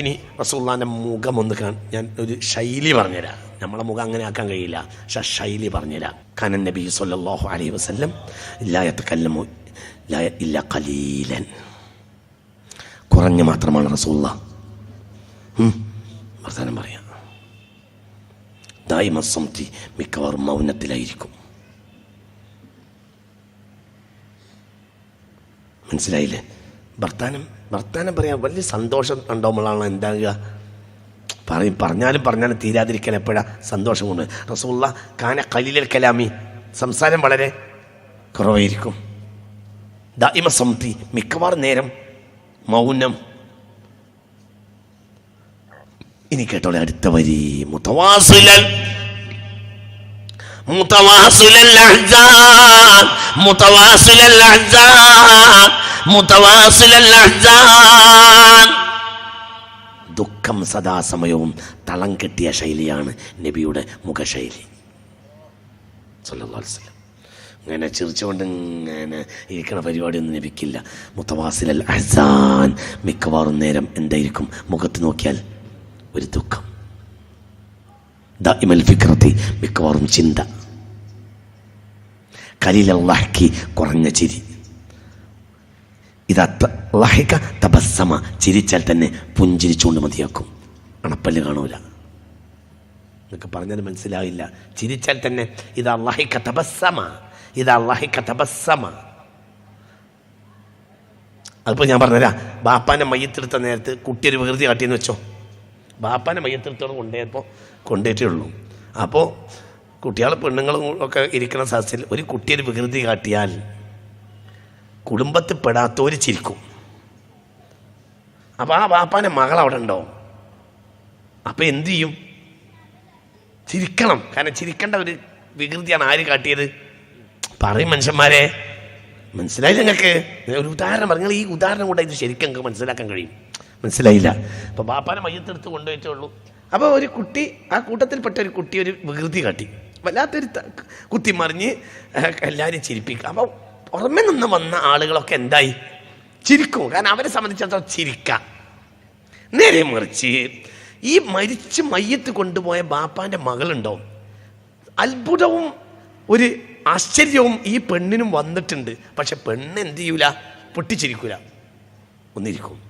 ഇനി റസൂള്ളാന്റെ മുഖം ഒന്ന് കാൺ ഞാൻ ഒരു ശൈലി പറഞ്ഞുതരാം. നമ്മളെ മുഖം അങ്ങനെ ആക്കാൻ കഴിയില്ല. പക്ഷെ ശൈലി പറഞ്ഞുതരാം. ഖാനൻ നബി സല്ലാഹു അലൈഹി വസല്ലം ഇല്ലായത്ത് കല്ലമു ഇല്ല കലീലൻ കുറഞ്ഞു മാത്രമാണ് റസൂള്ള വർത്താനം പറയാം. ദായിമസംതി മിക്കവാറും മൗനത്തിലായിരിക്കും. മനസ്സിലായില്ലേ? വർത്താനം വർത്തമാനം പറയാൻ വലിയ സന്തോഷം ഉണ്ടാകുമ്പോഴാണ് എന്താകുക? പറയും പറഞ്ഞാലും പറഞ്ഞാലും തീരാതിരിക്കാൻ എപ്പോഴാണ് സന്തോഷം കൊണ്ട്. റസൂള്ള കാന കലിലൽ കലാമി. സംസാരം വളരെ കുറവായിരിക്കും. ദൈമ സംതി മിക്കവാറും നേരം മൗനം. ഇനി കേട്ടോളെ അടുത്ത വരി. മുതവാസുലൽ മുതവാസുലൽ അഹ്സാൻ മുതവാസുലൽ അഹ്സാൻ ദുഃഖം സദാസമയവും തളം കെട്ടിയ ശൈലിയാണ് നബിയുടെ മുഖശൈലി. ഇങ്ങനെ ചിരിച്ചുകൊണ്ട് ഇങ്ങനെ ഇരിക്കണ പരിപാടിയൊന്നും ലഭിക്കില്ല മുത്തവാസിലൽ അഹസാൻ മിക്കവാറും നേരം എന്തായിരിക്കും? മുഖത്ത് നോക്കിയാൽ ഒരു ദുഃഖം. ദൈമൽ ഫിക്രത്തി മിക്കവാറും ചിന്ത. കലിലല്ലാക്കി കുറഞ്ഞ ചിരി. ഇതാ ലഹിക തപസ്സമ. ചിരിച്ചാൽ തന്നെ പുഞ്ചിരിച്ചുകൊണ്ട് മതിയാക്കും. അണപ്പല്ല് കാണൂല. എന്നൊക്കെ പറഞ്ഞാൽ മനസ്സിലാവില്ല. ചിരിച്ചാൽ തന്നെ ഇതാ ലഹിക തപസ്സമ. ഇതാ ലഹിക തപസ്സമ. അതിപ്പോൾ ഞാൻ പറഞ്ഞുതരാം. ബാപ്പാനെ മയ്യത്തെടുത്ത നേരത്ത് കുട്ടി ഒരു വികൃതി കാട്ടിയെന്ന് വെച്ചോ. ബാപ്പാനെ മയ്യത്തെടുത്തോളം കൊണ്ടുപോയപ്പോൾ കൊണ്ടുപോയിട്ടേ ഉള്ളൂ. അപ്പോൾ കുട്ടികൾ പെണ്ണുങ്ങളും ഒക്കെ ഇരിക്കുന്ന സദസ്സിൽ ഒരു കുട്ടി ഒരു വികൃതി കാട്ടിയാൽ കുടുംബത്തിൽ പെടാത്തവർ ചിരിക്കും. അപ്പോൾ ആ വാപ്പാന്റെ മകൾ അവിടെ ഉണ്ടോ അപ്പോൾ എന്തു ചെയ്യും? ചിരിക്കണം. കാരണം ചിരിക്കേണ്ട ഒരു വികൃതിയാണ് ആര് കാട്ടിയത്? പറയും മനുഷ്യന്മാരെ. മനസ്സിലായില്ല നിങ്ങൾക്ക്? ഒരു ഉദാഹരണം പറഞ്ഞു ഈ ഉദാഹരണം കൊണ്ട് ഇത് ശരിക്കും നിങ്ങൾക്ക് മനസ്സിലാക്കാൻ കഴിയും. മനസ്സിലായില്ല. അപ്പോൾ ബാപ്പാനെ മയ്യത്തെടുത്ത് കൊണ്ടുപോയിട്ടേ ഉള്ളൂ. അപ്പോൾ ഒരു കുട്ടി ആ കൂട്ടത്തിൽപ്പെട്ട ഒരു കുട്ടി ഒരു വികൃതി കാട്ടി. വല്ലാത്തൊരു കുത്തിമറിഞ്ഞ് കുത്തി മറിഞ്ഞ് ഏഹ്, എല്ലാവരും ചിരിപ്പിക്കുക അപ്പോൾ പുറമെ നിന്ന് വന്ന ആളുകളൊക്കെ എന്തായി? ചിരിക്കും. കാരണം അവരെ സംബന്ധിച്ചിടത്തോളം ചിരിക്കാം. നേരെ മറിച്ച് ഈ മരിച്ച് മയ്യത്ത് കൊണ്ടുപോയ ബാപ്പാന്റെ മകളുണ്ടോ? അത്ഭുതവും ഒരു ആശ്ചര്യവും ഈ പെണ്ണിനും വന്നിട്ടുണ്ട്. പക്ഷെ പെണ്ണ് എന്ത് ചെയ്യൂല? പൊട്ടിച്ചിരിക്കൂല. ഒന്നിരിക്കും.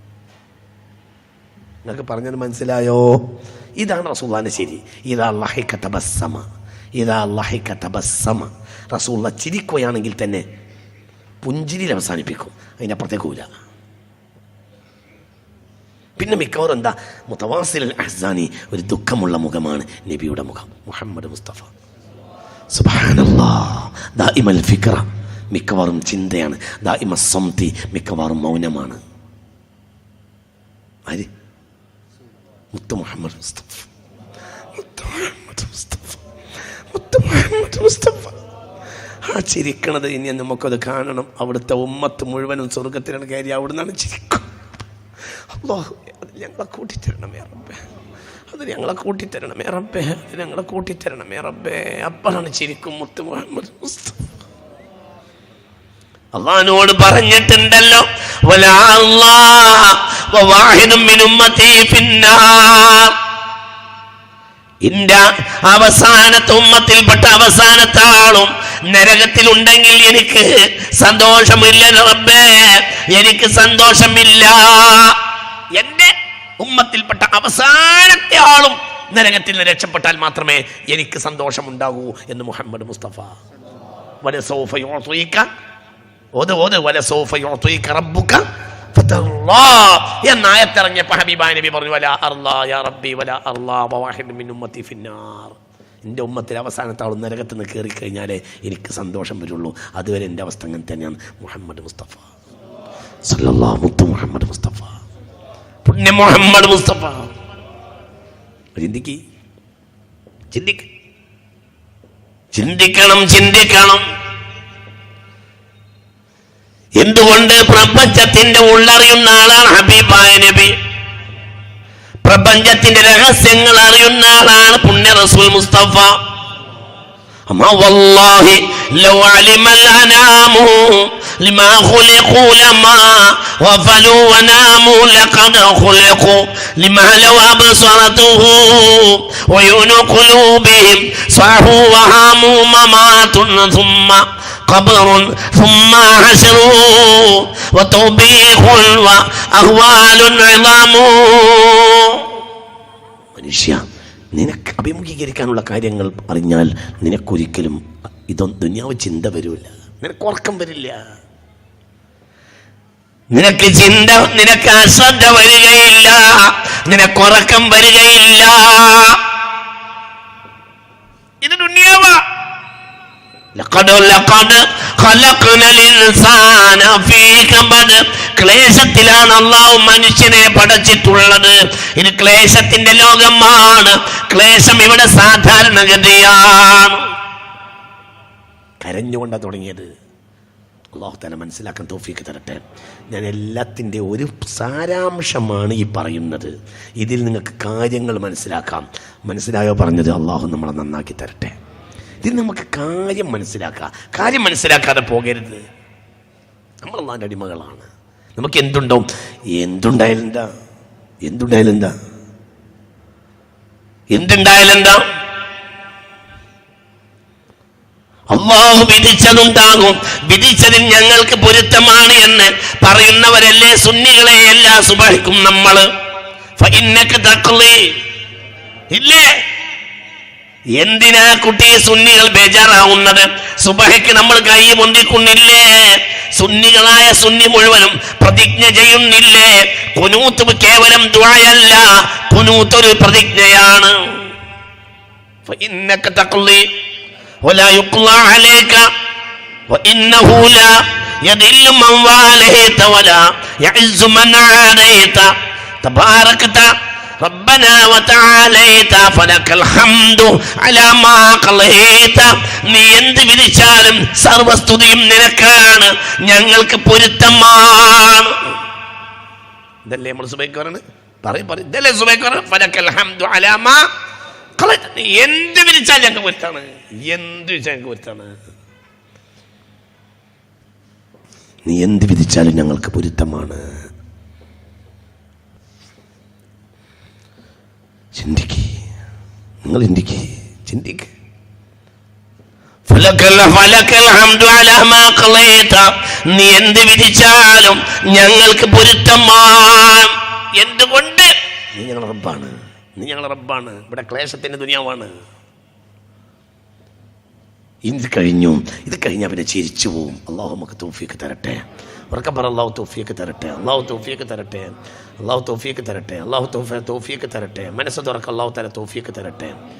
നിങ്ങൾക്ക് പറഞ്ഞത് മനസ്സിലായോ? ഇതാണ് റസൂള്ളാന്റെ ശരി ഇതാ ലഹിക്ക തബസ്സമ ഇതാ ലഹിക്ക തബസ്സമ റസൂള്ള ചിരിക്കുകയാണെങ്കിൽ തന്നെ പുഞ്ചിരിയിൽ അവസാനിപ്പിക്കും അതിനപ്പുറത്തേക്ക് പോവില്ല. പിന്നെ മിക്കവാറും എന്താ? മുത്തവാസിൽ അഹ്സാനി ഒരു ദുഃഖമുള്ള മുഖമാണ് നബിയുടെ മുഖം. മുഹമ്മദ് മുസ്തഫ. സുബ്ഹാനല്ലാ. ദായിമൽ ഫിക്ര മിക്കവാറും ചിന്തയാണ്. ദായിമ സംതി മിക്കവാറും മൗനമാണ്. ആര്? മുത്ത മുഹമ്മദ് മുസ്തഫ. മുത്ത മുഹമ്മദ് മുസ്തഫ. മുത്ത മുഹമ്മദ് മുസ്തഫ. ചിരിക്കണത് ഇനി നമുക്കത് കാണണം. അവിടുത്തെ ഉമ്മത്ത് മുഴുവനും സ്വർഗത്തിലാണ് കയറി അവിടുന്നാണ് ചിരിക്കും. അള്ളാഹു അത് ഞങ്ങളെ കൂട്ടിത്തരണമേ റബ്ബേ. അത് ഞങ്ങളെ കൂട്ടിത്തരണമേ റബ്ബേ. അത് ഞങ്ങളെ കൂട്ടിത്തരണമേ റബ്ബേ. അപ്പോഴാണ് ചിരിക്കും മുത്ത് മുഹമ്മദ് അള്ളഹാനോട് പറഞ്ഞിട്ടുണ്ടല്ലോ ഇന്റെ അവസാനത്തെ ഉമ്മത്തിൽപ്പെട്ട അവസാനത്തെ ആളും നരകത്തിലുണ്ടെങ്കിൽ എനിക്ക് സന്തോഷമില്ല റബ്ബേ. എനിക്ക് സന്തോഷമില്ല. എന്റെ ഉമ്മത്തിൽപ്പെട്ട അവസാനത്തെ ആളും നരകത്തിൽ നിന്ന് രക്ഷപ്പെട്ടാൽ മാത്രമേ എനിക്ക് സന്തോഷമുണ്ടാകൂ എന്ന് മുഹമ്മദ് മുസ്തഫ. വലസൗഫ യുഅ്തീക ഓത് ഓത് വലസൗഫ യുഅ്തീക റബ്ബുക ഫതല്ലാ എന്ന ആയത്തിറങ്ങിയപ്പോൾ ഹബീബായ നബി പറഞ്ഞു വല അർലാ യാ റബ്ബി വല അർലാ വവാഹിദ് മിൻ ഉമ്മത്തി ഫിന്നാർ. എന്റെ ഉമ്മത്തിൽ അവസാനത്തെ ആൾ നരകത്തിൽ നിന്ന് കയറി കഴിഞ്ഞാലേ എനിക്ക് സന്തോഷം വരുള്ളൂ. അതുവരെ എന്റെ അവസ്ഥ അങ്ങനെ തന്നെയാണ്. മുഹമ്മദ് മുസ്തഫ. മുത്ത് മുഹമ്മദ് മുസ്തഫ. പുണ്യ മുഹമ്മദ് മുസ്തഫ. ചിന്തിക്ക്. ചിന്തിക്ക. ചിന്തിക്കണം ചിന്തിക്കണം. എന്തുകൊണ്ട് പ്രപഞ്ചത്തിന്റെ ഉള്ളറിയുന്ന ആളാണ് ഹബീബായ നബി? പ്രപഞ്ചത്തിന്റെ രഹസ്യങ്ങൾ അറിയുന്ന ആളാണ് പുണ്യ റസൂൽ മുസ്തഫ അമ്മ വല്ലാഹി ലൗ അലിമൽ അനാമു لما خلقوا لما غفلوا وناموا لقد خلقوا لما لو أبصرته وعيون قلوبهم صاحوا وهاموا ممات ثم قبر ثم حشر وتوبيخ وأهوال عظام മനുഷ്യ നിനക്ക് അഭിമുഖീകരിക്കാനുള്ള കാര്യങ്ങൾ അറിഞ്ഞാൽ നിനക്കൊരിക്കലും ഇതൊന്നും ദുന്യാവ് ചിന്ത വരില്ല നിനക്ക് ഉറക്കം വരില്ല. നിനക്ക് ചിന്ത നിനക്ക് അശ്രദ്ധ വരികയില്ല. നിനക്ക് ഉറക്കം വരികയില്ല. ഇത് ദുന്യാവ. ക്ലേശത്തിലാണ് അള്ളാഹു മനുഷ്യനെ പഠിച്ചിട്ടുള്ളത് ഇത് ക്ലേശത്തിന്റെ ലോകമാണ്. ക്ലേശം ഇവിടെ സാധാരണഗതിയാണ്. കരഞ്ഞുകൊണ്ടാ തുടങ്ങിയത്. അള്ളാഹു തന്നെ മനസ്സിലാക്കാൻ തോഫിക്ക് തരട്ടെ. ഞാൻ എല്ലാത്തിന്റെ ഒരു സാരാംശമാണ് ഈ പറയുന്നത്. ഇതിൽ നിങ്ങൾക്ക് കാര്യങ്ങൾ മനസ്സിലാക്കാം. മനസ്സിലായോ പറഞ്ഞത് അള്ളാഹു നമ്മളെ നന്നാക്കി തരട്ടെ. ഇതിൽ നമുക്ക് കാര്യം മനസ്സിലാക്കാം. കാര്യം മനസ്സിലാക്കാതെ പോകരുത്. നമ്മൾ അള്ളാന്റെ അടിമകളാണ്. നമുക്ക് എന്തുണ്ടാവും? എന്തുണ്ടായാലും എന്താ? എന്തുണ്ടായാലും എന്താ? എന്തുണ്ടായാലും എന്താ? അള്ളാഹു വിധിച്ചതുണ്ടാകും. വിധിച്ചതിൽ ഞങ്ങൾക്ക് പൊരുത്തമാണ് എന്ന് പറയുന്നവരല്ലേ സുന്നികളെ എല്ലാ സുബഹിക്കും നമ്മൾ. ഇല്ലേ? എന്തിനാ കുട്ടി സുന്നികൾ ബേജാറാവുന്നത് സുബഹയ്ക്ക് നമ്മൾ കൈ പൊന്തിക്കുന്നില്ലേ സുന്നികളായ സുന്നി മുഴുവനും പ്രതിജ്ഞ ചെയ്യുന്നില്ലേ കുനൂത്ത് കേവലം ദുആയല്ല കുനൂത്ത് ഒരു പ്രതിജ്ഞയാണ് فإنك تقضي ولا يقضى عليك وإنه لا يذل من واليت ولا يعز من عاديت تباركت ربنا وتعاليت فلك الحمد على ما قضيت നീ എന്ത് വിധിച്ചാലും സർവസ്തുതിയും നിനക്കാണ് ഞങ്ങൾക്ക് പൊരുത്തമാണ് ഇതല്ലേ നമ്മൾ സുബൈക്ക് പറയുന്നത് പറയും പറയും ഇതല്ലേ സുബൈക്ക് പറയുന്നത് ഫലക്കൽ ഹംദു അലാമ കള- നീ എന്ത് വിളിച്ചാൽ ഞങ്ങൾക്ക് പൊരുത്താണ് എന്ത് വിളിച്ചാൽ ഞങ്ങൾക്ക് പൊരുത്താണ് നീ എന്ത് വിധിച്ചാലും ഞങ്ങൾക്ക് പൊരുത്തമാണ് ചിന്തിക്ക്. നിങ്ങൾ ചിന്തിക്ക്. ചിന്തിക്ക്. നീ എന്ത് വിധിച്ചാലും ഞങ്ങൾക്ക് പൊരുത്തമാണ് എന്തുകൊണ്ട്? നീ ഞങ്ങളുടെ റബ്ബാണ്. നീ ഞങ്ങളുടെ റബ്ബാണ്. ഇവിടെ ക്ലേശത്തിന്റെ ദുനിയാവാണ്. ഇത് കഴിഞ്ഞു ഇത് കഴിഞ്ഞാൽ പിന്നെ ചിരിച്ചു പോവും. അള്ളാഹു നമുക്ക് തോഫിയൊക്കെ തരട്ടെ. പറ അള്ളാഹു തോഫിയൊക്കെ തരട്ടെ അള്ളാഹു തോഫിയൊക്കെ തരട്ടെ അള്ളാഹു തോഫിയൊക്കെ തരട്ടെ അള്ളാഹു തോഫ തോഫിയൊക്കെ തരട്ടെ മനസ്സ് തുറക്ക അള്ളാഹു തല തോഫിയൊക്കെ തരട്ടെ